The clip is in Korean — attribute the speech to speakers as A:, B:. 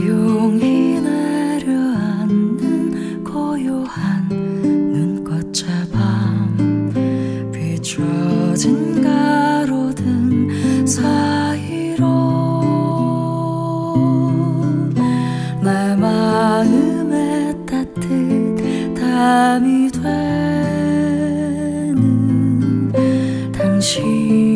A: 조용히 내려앉는 고요한 눈꽃의 밤 비춰진 가로등 사이로 내 마음에 따뜻함이 되는 당신